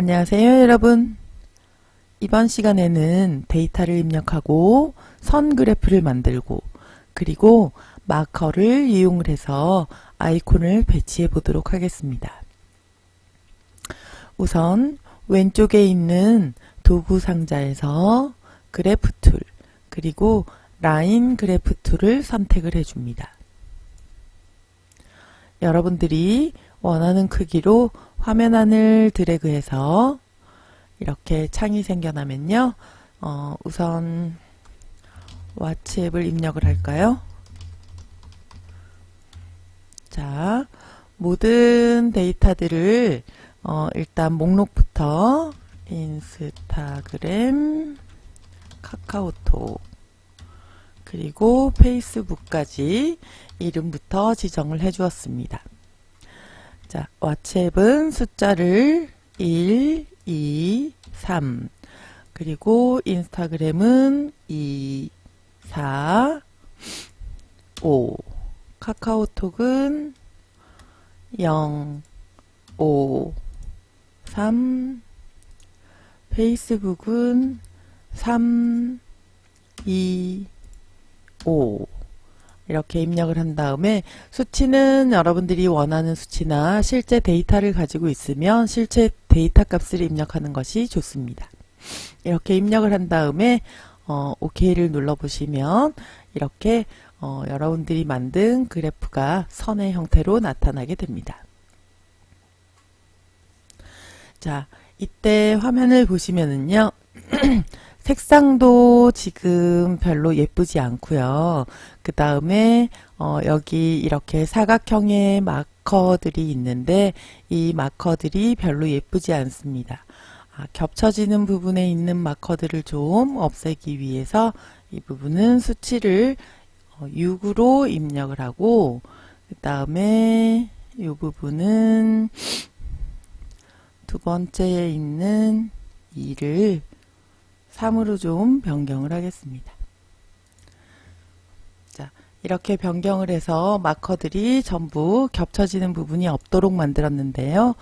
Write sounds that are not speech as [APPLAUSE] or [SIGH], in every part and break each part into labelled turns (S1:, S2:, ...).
S1: 안녕하세요, 여러분. 이번 시간에는 데이터를 입력하고 선 그래프를 만들고 그리고 마커를 이용을 해서 아이콘을 배치해 보도록 하겠습니다. 우선 왼쪽에 있는 도구 상자에서 그래프 툴 그리고 라인 그래프 툴을 선택을 해줍니다. 여러분들이 원하는 크기로 화면 안을 드래그해서 이렇게 창이 생겨나면요. 어, 우선 와치 앱을 입력을 할까요? 자, 모든 데이터들을 어, 일단 목록부터 인스타그램, 카카오톡, 그리고 페이스북까지 이름부터 지정을 해 주었습니다. 자, 왓츠앱은 숫자를 1, 2, 3 그리고 인스타그램은 2, 4, 5 카카오톡은 0, 5, 3 페이스북은 3, 2, 5 이렇게 입력을 한 다음에 수치는 여러분들이 원하는 수치나 실제 데이터를 가지고 있으면 실제 데이터 값을 입력하는 것이 좋습니다. 이렇게 입력을 한 다음에 어, OK를 눌러보시면 이렇게 어, 여러분들이 만든 그래프가 선의 형태로 나타나게 됩니다. 자, 이때 화면을 보시면은요. [CLEARS THROAT] 색상도 지금 별로 예쁘지 않고요. 그 다음에 어, 여기 이렇게 사각형의 마커들이 있는데 이 마커들이 별로 예쁘지 않습니다. 아, 겹쳐지는 부분에 있는 마커들을 좀 없애기 위해서 이 부분은 수치를 어, 6으로 입력을 하고 그 다음에 이 부분은 두 번째에 있는 2를 3으로 좀 변경을 하겠습니다. 자, 이렇게 변경을 해서 마커들이 전부 겹쳐지는 부분이 없도록 만들었는데요.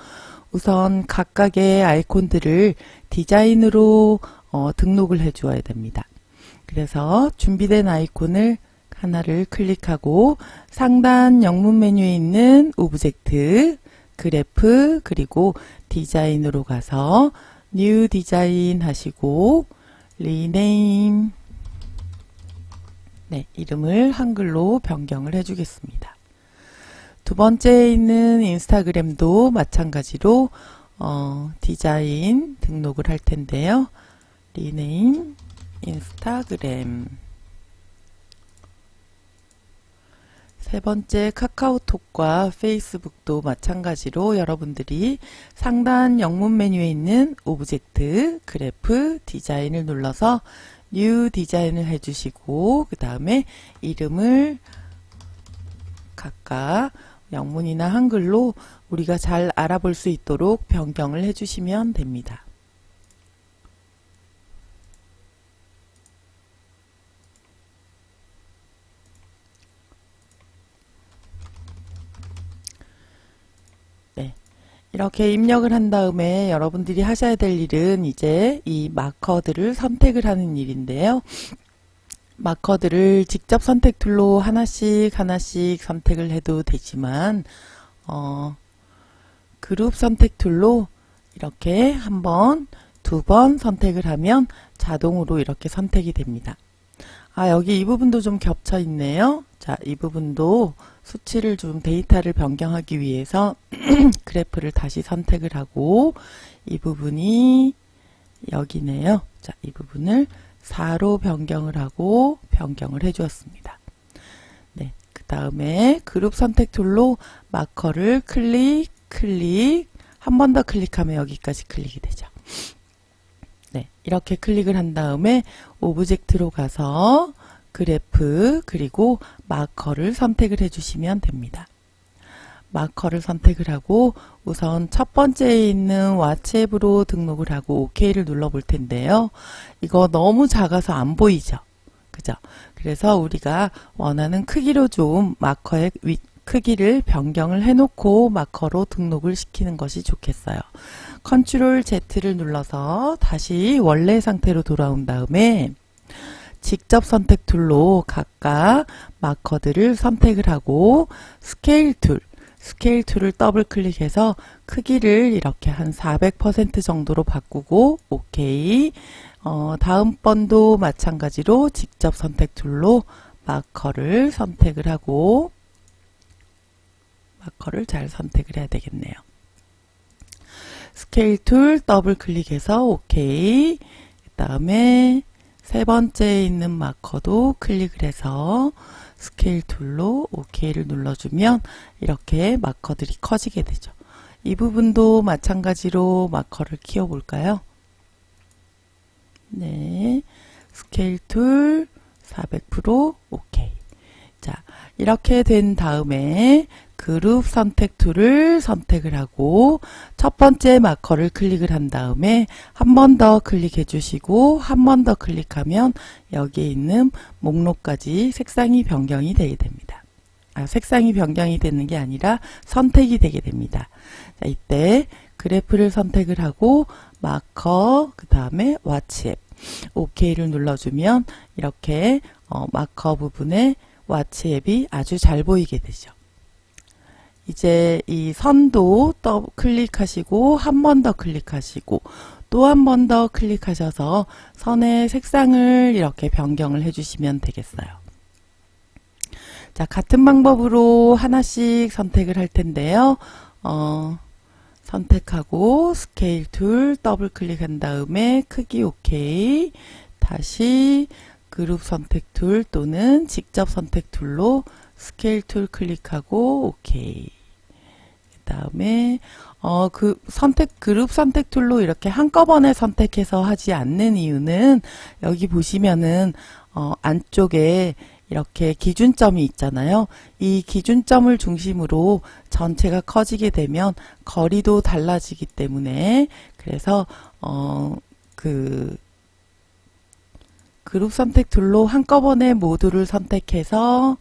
S1: 우선 각각의 아이콘들을 디자인으로 어, 등록을 해 주어야 됩니다. 그래서 준비된 아이콘을 하나를 클릭하고 상단 영문 메뉴에 있는 오브젝트, 그래프, 그리고 디자인으로 가서 뉴 디자인 하시고 리네임 네, 이름을 한글로 변경을 해주겠습니다. 두 번째에 있는 인스타그램도 마찬가지로 어, 디자인 등록을 할 텐데요. 리네임 인스타그램 세 번째 카카오톡과 페이스북도 마찬가지로 여러분들이 상단 영문 메뉴에 있는 오브젝트, 그래프, 디자인을 눌러서 뉴 디자인을 해주시고 그 다음에 이름을 각각 영문이나 한글로 우리가 잘 알아볼 수 있도록 변경을 해주시면 됩니다. 이렇게 입력을 한 다음에 여러분들이 하셔야 될 일은 이제 이 마커들을 선택을 하는 일인데요. 마커들을 직접 선택 툴로 하나씩 하나씩 선택을 해도 되지만 어, 그룹 선택 툴로 이렇게 한 번, 두 번 선택을 하면 자동으로 이렇게 선택이 됩니다. 아, 여기 이 부분도 좀 겹쳐 있네요. 자, 이 부분도 수치를 좀 데이터를 변경하기 위해서 [CLEARS THROAT] 그래프를 다시 선택을 하고 이 부분이 여기네요. 자, 이 부분을 4로 변경을 하고 변경을 해 주었습니다. 네. 그 다음에 그룹 선택 툴로 마커를 클릭, 클릭, 한 번 더 클릭하면 여기까지 클릭이 되죠. 네. 이렇게 클릭을 한 다음에 오브젝트로 가서 그래프 그리고 마커를 선택을 해주시면 됩니다. 마커를 선택을 하고 우선 첫 번째에 있는 왓츠앱으로 등록을 하고 OK를 눌러 볼 텐데요. 이거 너무 작아서 안 보이죠? 그죠? 그래서 우리가 원하는 크기로 좀 마커의 위, 크기를 변경을 해놓고 마커로 등록을 시키는 것이 좋겠어요. 컨트롤 Z를 눌러서 다시 원래 상태로 돌아온 다음에 직접 선택 툴로 각각 마커들을 선택을 하고 스케일 툴, 스케일 툴을 더블 클릭해서 크기를 이렇게 한 400% 정도로 바꾸고 오케이. 어, 다음번도 마찬가지로 직접 선택 툴로 마커를 선택을 하고 마커를 잘 선택을 해야 되겠네요. 스케일 툴 더블 클릭해서 오케이. 그 다음에 세 번째에 있는 마커도 클릭을 해서 스케일 툴로 OK를 눌러주면 이렇게 마커들이 커지게 되죠. 이 부분도 마찬가지로 마커를 키워볼까요? 네. 스케일 툴 400% 오케이. 자, 이렇게 된 다음에 그룹 선택 툴을 선택을 하고 첫 번째 마커를 클릭을 한 다음에 한 번 더 클릭해 주시고 한 번 더 클릭하면 여기에 있는 목록까지 색상이 변경이 되게 됩니다. 아, 색상이 변경이 되는 게 아니라 선택이 되게 됩니다. 자, 이때 그래프를 선택을 하고 마커 그 다음에 와치 앱 OK를 눌러주면 이렇게 어, 마커 부분에 와치 앱이 아주 잘 보이게 되죠. 이제 이 선도 더 클릭하시고 한 번 더 클릭하시고 또 한 번 더 클릭하셔서 선의 색상을 이렇게 변경을 해주시면 되겠어요. 자, 같은 방법으로 하나씩 선택을 할 텐데요. 어, 선택하고 스케일 툴 더블 클릭한 다음에 크기 오케이 다시 그룹 선택 툴 또는 직접 선택 툴로 스케일 툴 클릭하고 오케이 그 다음에 어, 그 선택 그룹 선택 툴로 이렇게 한꺼번에 선택해서 하지 않는 이유는 여기 보시면은 어, 안쪽에 이렇게 기준점이 있잖아요. 이 기준점을 중심으로 전체가 커지게 되면 거리도 달라지기 때문에 그래서 어, 그 그룹 선택 툴로 한꺼번에 모두를 선택해서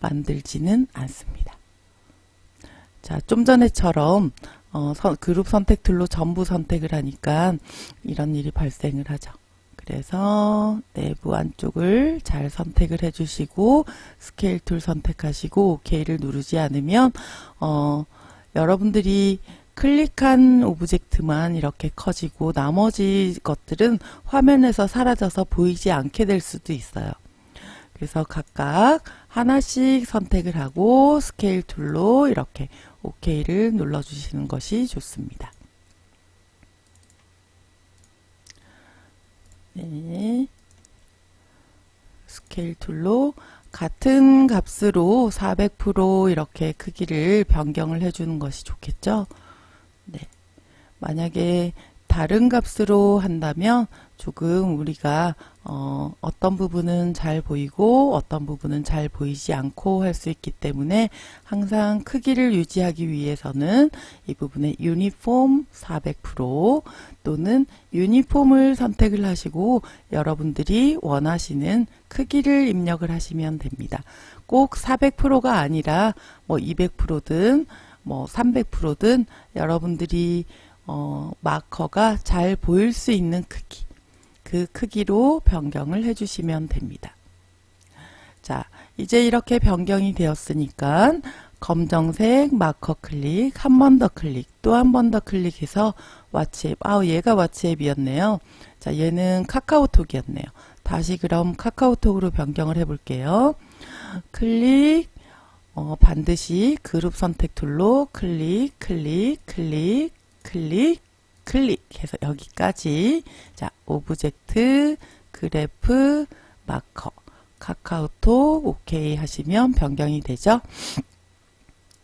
S1: 만들지는 않습니다. 자, 좀 전에처럼 어, 선, 그룹 선택 툴로 전부 선택을 하니까 이런 일이 발생을 하죠. 그래서 내부 안쪽을 잘 선택을 해주시고 스케일 툴 선택하시고 OK를 누르지 않으면 어, 여러분들이 클릭한 오브젝트만 이렇게 커지고 나머지 것들은 화면에서 사라져서 보이지 않게 될 수도 있어요. 그래서 각각 하나씩 선택을 하고 스케일 툴로 이렇게 OK를 눌러주시는 것이 좋습니다. 네. 스케일 툴로 같은 값으로 400% 이렇게 크기를 변경을 해주는 것이 좋겠죠. 네. 만약에 다른 값으로 한다면 조금 우리가 어, 어떤 부분은 잘 보이고 어떤 부분은 잘 보이지 않고 할 수 있기 때문에 항상 크기를 유지하기 위해서는 이 부분에 유니폼 400% 또는 유니폼을 선택을 하시고 여러분들이 원하시는 크기를 입력을 하시면 됩니다. 꼭 400%가 아니라 뭐 200%든 뭐 300%든 여러분들이 어, 마커가 잘 보일 수 있는 크기 그 크기로 변경을 해주시면 됩니다. 자, 이제 이렇게 변경이 되었으니까 검정색 마커 클릭, 한 번 더 클릭, 또 한 번 더 클릭해서 왓츠앱. 아우, 얘가 왓츠앱이었네요. 자, 얘는 카카오톡이었네요. 다시 그럼 카카오톡으로 변경을 해볼게요. 클릭, 어, 반드시 그룹 선택 툴로 클릭, 클릭, 클릭, 클릭, 클릭해서 여기까지 자 오브젝트 그래프 마커 카카오톡 오케이 하시면 변경이 되죠.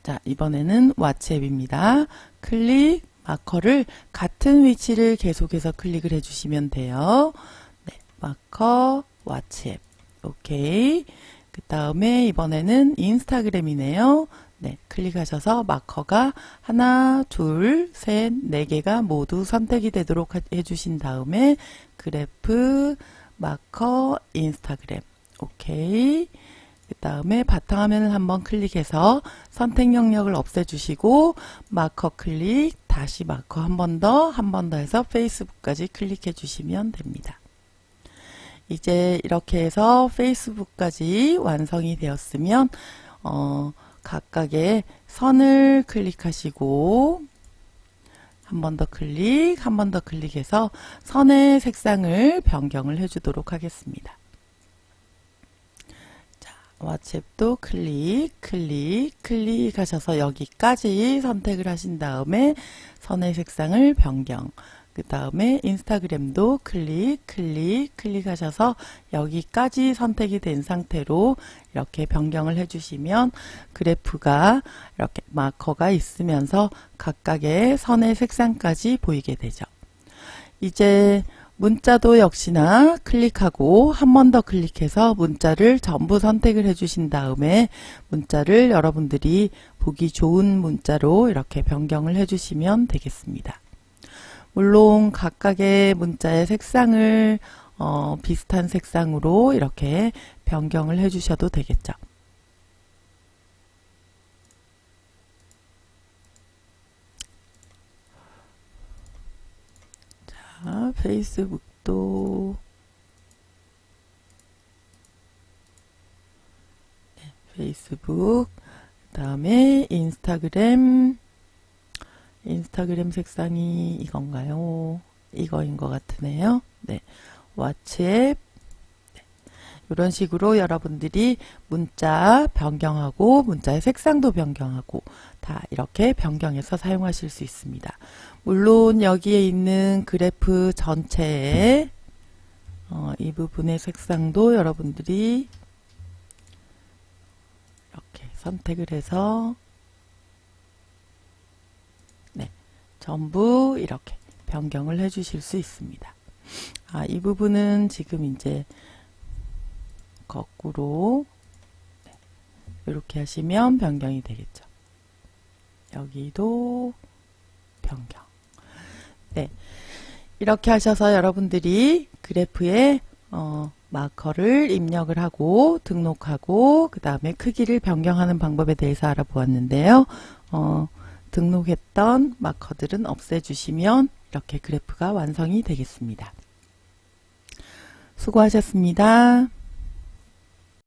S1: 자 이번에는 왓츠앱입니다. 클릭 마커를 같은 위치를 계속해서 클릭을 해주시면 돼요. 네, 마커 왓츠앱 오케이 그 다음에 이번에는 인스타그램이네요. 네, 클릭하셔서 마커가 하나, 둘, 셋, 네 개가 모두 선택이 되도록 해주신 다음에 그래프, 마커, 인스타그램. 오케이. 그 다음에 바탕화면을 한번 클릭해서 선택 영역을 없애주시고 마커 클릭, 다시 마커 한 번 더, 한 번 더 해서 페이스북까지 클릭해 주시면 됩니다. 이제 이렇게 해서 페이스북까지 완성이 되었으면 어, 각각의 선을 클릭하시고 한 번 더 클릭, 한 번 더 클릭해서 선의 색상을 변경을 해주도록 하겠습니다. 자, 와챗도 클릭, 클릭, 클릭하셔서 여기까지 선택을 하신 다음에 선의 색상을 변경. 그 다음에 인스타그램도 클릭, 클릭, 클릭하셔서 여기까지 선택이 된 상태로 이렇게 변경을 해주시면 그래프가 이렇게 마커가 있으면서 각각의 선의 색상까지 보이게 되죠. 이제 문자도 역시나 클릭하고 한 번 더 클릭해서 문자를 전부 선택을 해주신 다음에 문자를 여러분들이 보기 좋은 문자로 이렇게 변경을 해주시면 되겠습니다. 물론 각각의 문자의 색상을 어, 비슷한 색상으로 이렇게 변경을 해주셔도 되겠죠. 자, 페이스북도. 네, 페이스북. 그 다음에 인스타그램 인스타그램 색상이 이건가요? 이거인 것 같으네요. 네. 왓츠앱. 네. 이런 식으로 여러분들이 문자 변경하고 문자의 색상도 변경하고 다 이렇게 변경해서 사용하실 수 있습니다. 물론 여기에 있는 그래프 전체에 어, 이 부분의 색상도 여러분들이 이렇게 선택을 해서 전부 이렇게 변경을 해 주실 수 있습니다. 아, 이 부분은 지금 이제 거꾸로 네, 이렇게 하시면 변경이 되겠죠. 여기도 변경. 네. 이렇게 하셔서 여러분들이 그래프에 어, 마커를 입력을 하고 등록하고 그 다음에 크기를 변경하는 방법에 대해서 알아보았는데요. 어, 등록했던 마커들은 없애주시면 이렇게 그래프가 완성이 되겠습니다. 수고하셨습니다.